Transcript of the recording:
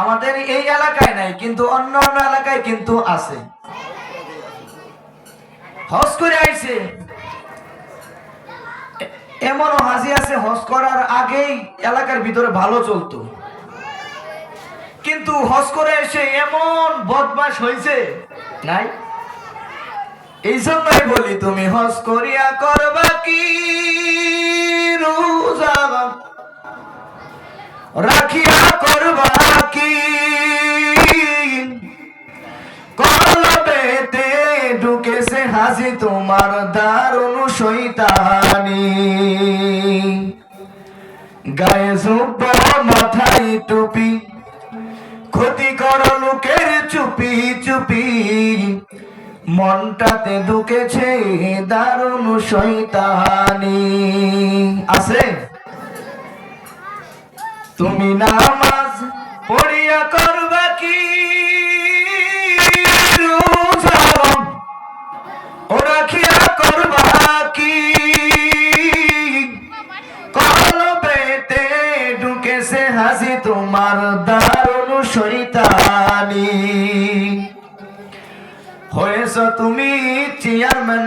আমাদের এই এলাকায় নাই, কিন্তু অন্য অন্য এলাকায় কিন্তু আছে। হজ করে আইছে। এমনও হাজি আছে, হজ করার আগেই এলাকার ভিতরে ভালো চলতো। কিন্তু হজ করে এসে এমন বদমাস হয়েছে নাই? এই জন্যই বলি, তুমি হজ করিয়া করবা কি? রোজা রাখিয়া করবা ঢুকেছে হাসি তোমার দারুণ শৈতানি। গায়ে জুব্ব মাথায় টুপি, ক্ষতি কর লোকের চুপি চুপি। মনটাতে ঢুকেছে দারুণ শৈতানি। আছে? তুমি নামাজ পড়িয়া করবা রাখিয়া করবা কি? কলবেতে ঢুকেছে হাসি তোমার দারুণ শৈতানি। হয়েছ তুমি চেয়ারম্যান